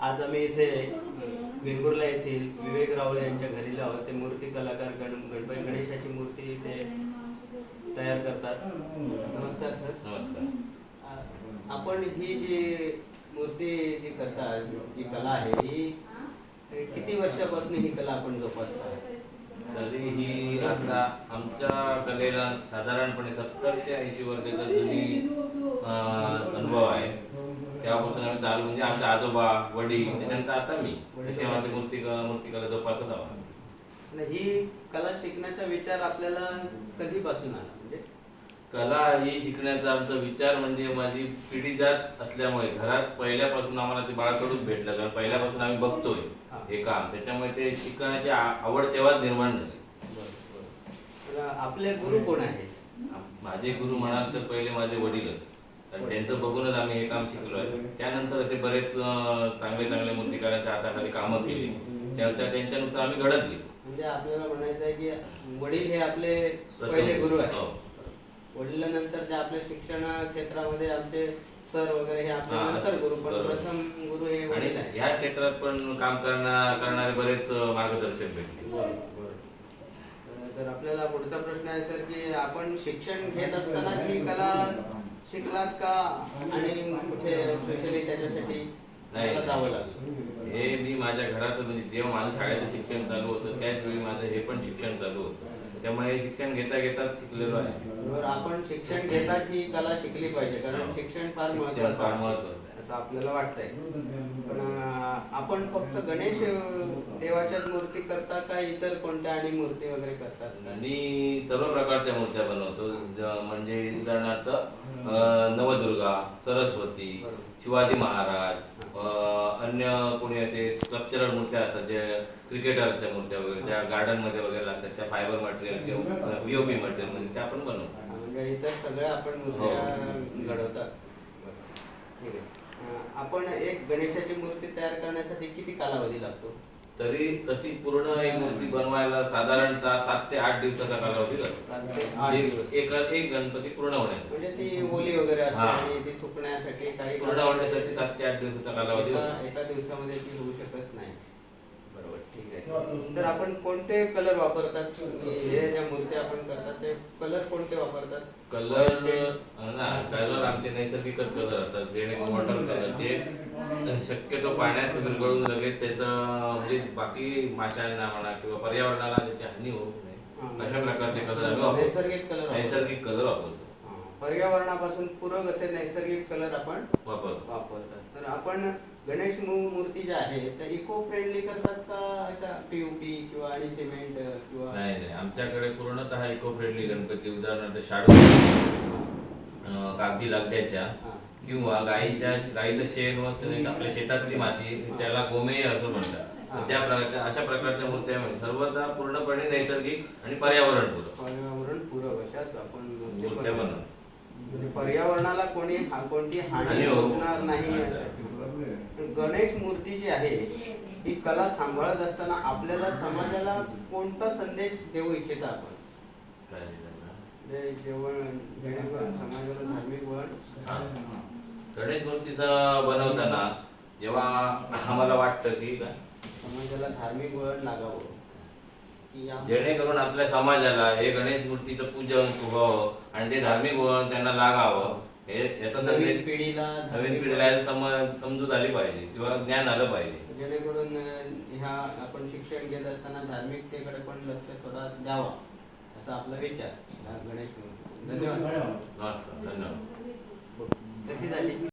आज आम्ही इथे वेंगुर्ला येथील विवेक रावळे यांच्या घरी आहोत. ते मूर्ती कलाकार गण गणपती गणेशाची मूर्ती ते तयार करतात. नमस्कार सर. नमस्कार. आपण ही जी मूर्ती जी करतात जी कला आहे ही किती वर्षापासून ही कला आपण जोपासता तरी ही आता आमच्या कलेला साधारणपणे सत्तर ते ऐंशी वर्षाचा जुनी अनुभव आहे. तेव्हापासून आम्ही चालू म्हणजे आमचे आजोबा वडील त्याच्यानंतर आता मी. तशी आमची मूर्ती मूर्तिकला जोपासत आहोत. ही कला शिकण्याचा विचार आपल्याला कधीपासून आला? म्हणजे? कला ही शिकण्याचा आमचा विचार म्हणजे माझी पिढी जात असल्यामुळे घरात पहिल्यापासून आम्हाला ते बाळकडूच भेटलं. कारण पहिल्यापासून आम्ही बघतोय हा. हे काम. त्याच्यामुळे ते शिकण्याची आवड तेव्हाच निर्माण झाली. आपले गुरु कोण आहेत? माझे गुरु म्हणाल तर पहिले माझे वडीलच. कारण त्यांचं बघूनच आम्ही हे काम शिकलोय. त्यानंतर असे बरेच चांगले चांगले मूर्तिकारांच्या हाताखाली कामं केली. त्यानंतर त्यांच्यानुसार आम्ही घडत गेलो. म्हणजे आपल्याला म्हणायचं आहे की वडील हे आपले पहिले गुरु हो. आहेत वडिलांनंतर जे आपल्या शिक्षण क्षेत्रामध्ये आमचे सर वगैरे हे आपले हा, नंतर गुरु पण. प्रथम गुरु हे आणि वडील आहेत. ह्या क्षेत्रात पण काम करणार करणारे बरेच मार्गदर्शक भेटले. तर आपल्याला पुढचा प्रश्न आहे सर की आपण शिक्षण घेत असताना ही कला शिकलात का? आणि कुठे स्पेशली त्याच्यासाठी जावं लागलं. हे मी माझ्या घरात म्हणजे जेव्हा माझं शाळेचं शिक्षण चालू होतं त्याच वेळी माझं हे पण शिक्षण चालू होतं त्यामुळे हे शिक्षण घेता घेताच शिकलेलो आहे बरोबर आपण शिक्षण घेताच ही कला शिकली पाहिजे कारण हो. शिक्षण फार शिक्षण महत्वाचं फार आहे. महत्वाचं. असं आपल्याला वाटतंय पण अं, आपण फक्त गणेश अं, देवाच्याच मूर्ती करता का इतर कोणत्या आणि मूर्ती वगैरे करतात आणि सर्व प्रकारच्या मूर्त्या बनवतो ज- म्हणजे उदाहरणार्थ अं, नवदुर्गा सरस्वती. शिवाजी महाराज अं, अन्य कोणी असे स्ट्रक्चरल मूर्त्या असतात जे क्रिकेटरच्या मूर्त्या वगैरे ज्या गार्डनमध्ये वगैरे लागतात त्या फायबर मटेरियल किंवा पीओपी मटेरियल म्हणजे त्या आपण बनवतो. म्हणजे इतर सगळ्या आपण मूर्त्या घडवतात. ठीक आहे. आपण एक गणेशाची मूर्ती तयार करण्यासाठी किती कालावधी लागतो? तरी तशी पूर्ण एक मूर्ती बनवायला साधारणतः सात ते आठ दिवसाचा कालावधी जातो. एक एक गणपती पूर्ण होण्यासाठी म्हणजे ती ओली वगैरे असते. आणि ती सुकण्यासाठी काही पूर्ण होण्यासाठी सात ते आठ दिवसाचा कालावधी एका दिवसामध्ये ती होऊ शकत नाही बरोबर ठीक आहे. तर आपण कोणते कलर वापरतात? हे ज्या मूर्त्या आपण करतात ते कलर कोणते वापरतात? कलर ना कलर आमचे नैसर्गिकच कलर असतात. जेणेकरून वॉटर कलर ते शक्यतो पाण्यात विरघळून लगेच त्याचं म्हणजे बाकी माशांना म्हणा किंवा पर्यावरणाला त्याची हानी होऊ नये अशा प्रकारचे कलर आम्ही वापरतो. नैसर्गिक कलर नैसर्गिक कलर वापरतो. पर्यावरणापासून पूरक असे नैसर्गिक कलर आपण वापरतो. वापरतात. तर आपण गणेश मूर्ती ज्या आहेत त्या इको फ्रेंडली करतात का अशा पीयूपी किंवा आणि सिमेंट किंवा? नाही नाही. आमच्याकडे पूर्णतः इको फ्रेंडली गणपती. उदाहरणार्थ शाडू कागदी लगद्याच्या. किंवा गाईच्या गाईचं शेण व आपल्या शेतातली माती त्याला गोमे असं म्हणतात. त्या प्रकारच्या अशा प्रकारच्या मूर्त्या सर्वदा पूर्णपणे नैसर्गिक आणि पर्यावरणपूरक पर्यावरण पूरक अशाच आपण मूर्ती मूर्त्या बनवतो. म्हणजे पर्यावरणाला कोणी कोणती हानी पोहोचणार नाही गणेश मूर्ती जी आहे ही कला सांभाळत असताना आपल्याला समाजाला कोणता संदेश देऊ इच्छिता आपण काय ते त्यांना? जेवण जेणेकरून समाजाला धार्मिक वळण. गणेश मूर्तीचं बनवताना जेव्हा आम्हाला वाटतं की समाजाला धार्मिक वळण लागावं जेणेकरून आपल्या समाजाला हे गणेश मूर्तीचं पूजन व्हावं आणि ते धार्मिक वळण त्यांना लागावं याचा नवीन पिढीला नवीन पिढीला समज समजू झाली पाहिजे किंवा ज्ञान आलं पाहिजे. जेणेकरून ह्या आपण शिक्षण घेत असताना धार्मिकतेकडे पण लक्ष थोडा द्यावा असा आपला विचार. गणेश धन्यवाद. धन्यवाद. कशी झाली?